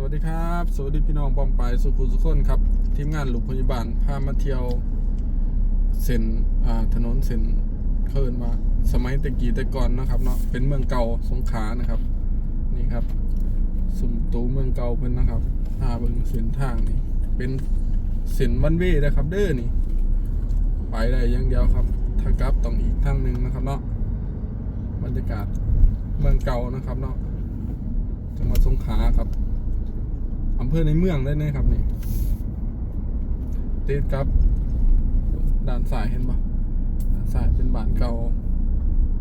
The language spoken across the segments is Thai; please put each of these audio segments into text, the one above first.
สวัสดีครับ สวัสดีพี่น้องปอมปายสุขุสุขคนครับทีมงานหลวงพยาบาลพามาเที่ยวเส้นถนนเส้นเคินมา สมัยตะกี้แต่ก่อนนะครับเนาะเป็นเมืองเก่าสงขลานะครับ นี่ครับสุมตูเมืองเก่าเพิ่นนะครับพาเบิงเส้นทางนี่ เป็นเส้นวันเวนะครับ เด้อนี่ไปได้อย่างเดียวครับถ้ากลับต้องอีกทางหนึ่งนะครับเนาะบรรยากาศเมืองเก่านะครับเนาะจังหวัดสงขลาครับ อำเภอในเมืองได้นะครับนี่ติดครับด้านซ้ายเห็นปะด้านซ้ายเป็นบ้านเก่า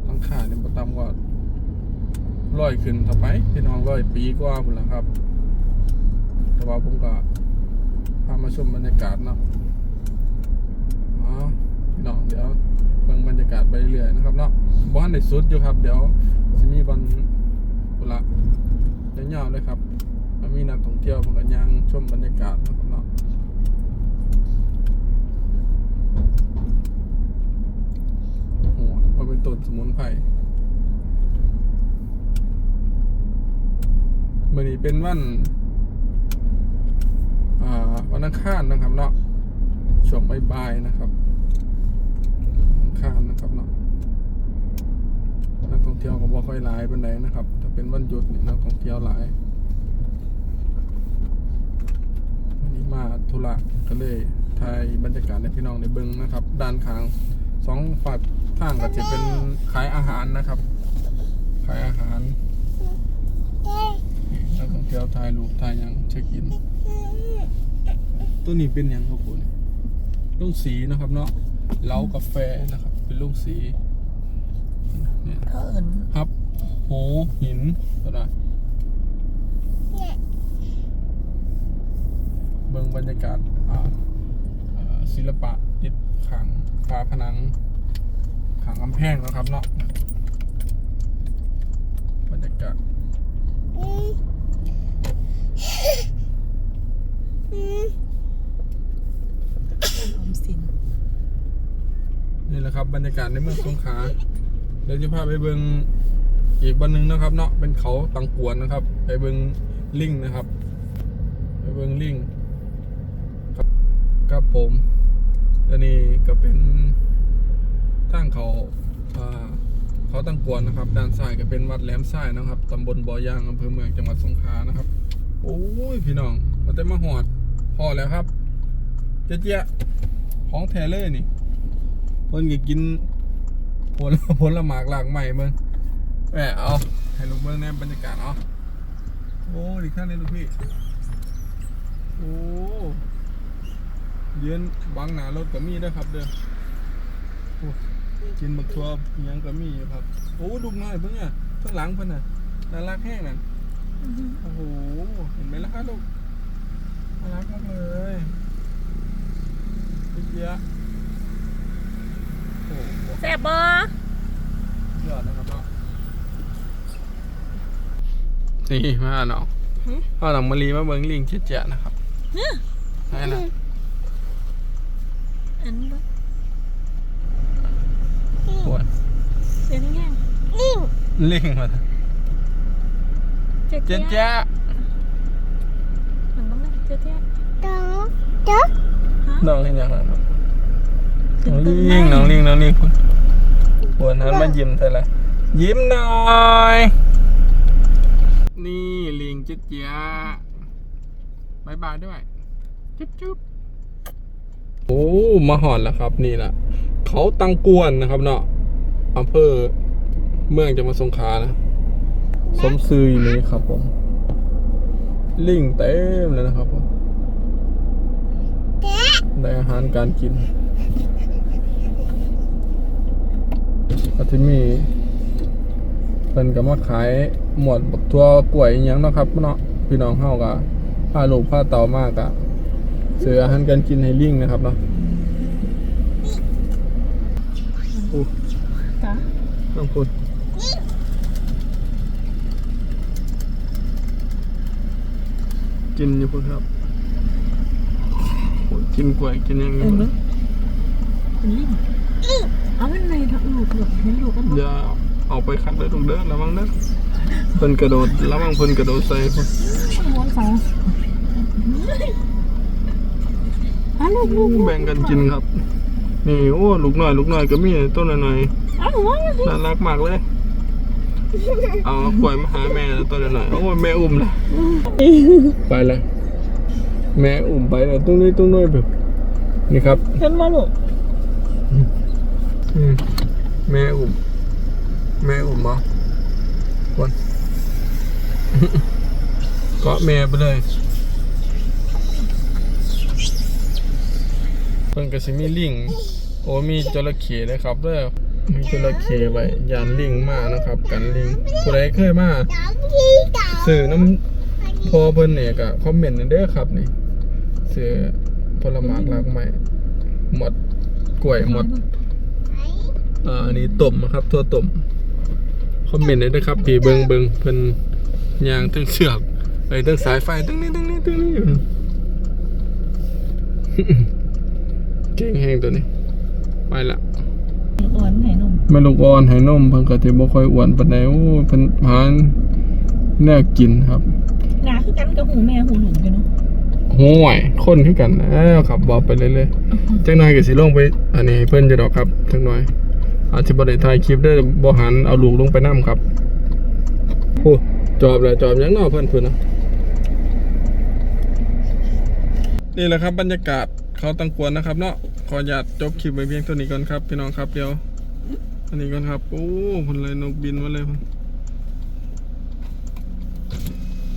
หลังคาเนี่ยประตำกว่าร้อยขึ้นต่อไปพี่น้องร้อยปีกว่าพุ่นละครับ แต่ว่าผมก็พามาชมบรรยากาศเนาะอ๋อพี่น้องเดี๋ยวเบิ่งบรรยากาศไปเรื่อยนะครับเนาะบ้านในสุดอยู่ครับ เดี๋ยวจะมีบอลพุ่นละยาวๆเลยครับ มีนักท่องเที่ยวมันก็ย่างชมบรรยากาศนะครับเนาะโอ้โหมันเป็นต้นสมุนไพรมื่อนี้เป็นวันอ่าวันอังคารนะครับเนาะช่วงบ่ายๆนะครับอังคารนะครับเนาะนักท่องเที่ยวก็บ่ค่อยหลายปานใดนะครับถ้าเป็นวันหยุดนี่นักท่องเที่ยวหลาย วันนี้ มาธุระก็เลยถ่ายบรรยากาศให้พี่น้องได้เบิ่งนะครับ ด้านข้างสองฝั่งทางก็จะเป็นขายอาหารนะครับขายอาหารนี่นักท่องเที่ยวถ่ายรูปถ่ายหยังเช็คอิน ตัวนี้เป็นหยังครับคุณลุงสีนะครับเนาะเล้ากาแฟนะครับ เป็นลุงสีเนี่ยเขาเอินครับโหหินก็ได้เบิ่งบรรยากาศศิลปะติดขังฝาผนังขังกำแพงนะครับเนาะบรรยากาศนี่แหละครับบรรยากาศในเมืองสงขลาเดี๋ยวจะพาไปเบิงอีกวันหนึ่งนะครับ เนาะเป็นเขาตังกวนนะครับ ไปเบิงลิงนะครับ ไปเบิงลิง ครับผมอันนี้ก็เป็นทางเขาเขาตั้งกวนนะครับ ด้านซ้ายก็เป็นวัดแหลมทรายนะครับตำบลบ่อยางอำเภอเมืองจังหวัดสงขลานะครับโอ้ยพี่น้องมาเต็มมาหอดพอแล้วครับ เจ๊เจ๊ยะของแทเลยนี่เพิ่นก็กินผลผลละหมากหลากใหม่เมืองแหมเอาให้ลูกเมืองแนบรรยากาศเอาโอ้ดิข้างนี้ลูกพี่โอ้ เย็นบังหนารถก็มีด้วยครับ เด้อโอ้กินบักทัวอิหยังก็มีอยู่ครับ โอ้ลูกน้อยเพิ่งอะข้างหลังเพิ่นน่ะน่ารักแห้งนั่นโอ้โหเห็นไหมล่ะครับลูกน่ารักมากเลยเยอะโอ้โหแซ่บบ่ยอดนะครับเนาะนี่มาเนาะพ่อหลังมารีมาเบิ้งลิงเจ๊ะๆนะครับให้นะ อันบ่ ปวด เป็นยังไง ลิงมาเจ๊เจ๊เจ๊ะมันต้องได้เจ๊เจ๊ๆน้องเห็นยังไงน้องขึ้นน้องต้นลิไม้งน้องลิงน้องลิงปวดปวดนั้นมายิ้มเธอละยิ้มหน่อยนี่ลิงเจ๊ะๆบายบายด้วยจุ๊บจุ๊บโอ้มาหอนแล้วครับนี่แหละเขาตังกวนนะครับเนาะอำเภอ เมืองจังหวัดสงขานะ สมซือเลยครับผม ลิงเต็มเลยนะครับผมได้อาหารการกินก็ที่มีเป็นก็มาขายหมวดบักทั่วกล้วยอหย่างเนาะครับเนาะพี่น้องเฮาก็พาลูกพาเต่ามากอะซื้ออาหารการกินให้ลิงนะครับเนาะโอ้จ้ะน้องคุณ กินอยู่พุ่นครับโอ้ยกินกล้วยกินอยังเอ็นี้นบ่เป็นลิงเอาเป็นไงลูกลูกเห็นลูกกันบ่อย่าเอาไปคัดเลยตรงเด้อระวังเด้อเพิ่นกระโดดระวังเพิ่นกระโดดใส่เพิ่นม้วนเสาอ้าวลูกลูกแบ่งกันกินครับ นี่โอ้ลูกน้อยลูกน้อยก็มีต้นหน่อยอ้าวม้วนๆน่ารักมากเลย เอากล้วยมาหาแม่ต้นหน่อยๆโอ้ยแม่อุ้มเลยไปเลยแม่อุ้มไปเลยตรงนี้ตรงนู้นแบบนี่ครับเห็นมาลูกอืมแม่อุ้มแม่อุ้มเหรอวันเกาะแม่ไปเลยเพิ่นก็สิมีลิงโอ้มีจระเข้นะครับเด้อ มีจระเข้ไว้ยานลิงมานะครับ กันลิงผู้ใดเคยมาซื้อน้ำพอเพิ่นเนี่ยก็คอมเมนต์นเด้อครับนี่ซื้อผลไม้หลากไม้หมดกล้วยหมดอ่าอันนี้ต้มนะครับทั่วต้มคอมเมนต์ได้ด้วยครับพี่เบิงเบิงเพิ่นยางตั้งเชือกไอ้ตั้งสายไฟตั้งนี้ตั้งนี้ตั้งนี้อยู่เก่งแหงตัวนี้ ไปละ แม่ลูกอ่อนให้นมเพิ่นก็สิบ่ค่อยอ้วนปานใดโอ้เพิ่นหาแนวกินครับหนาคือกันกับหูแม่หูหลุมกันเนาะห่วยคนคือกันนะขับบอกไปเรื่อยๆจังหน่อยก็สิลงไป อันนี้ให้เพิ่นจะดอกครับจังหน่อย อาจจะบ่ได้ถ่ายคลิปได้บ่หันเอาลูกลงไปนํครับโอ้จอบแล้วจอบยังเนาะเพิ่นเพิ่นนะนี่แหละครับบรรยากาศเขาตังกวนนะครับเนาะขออนุญาตจบคลิปไว้เพียงเท่านี้ก่อนครับพี่น้องครับเดี๋ยว อันนี้ก่อนครับ โอ้คนเลยนกบินมาเลยพุ่น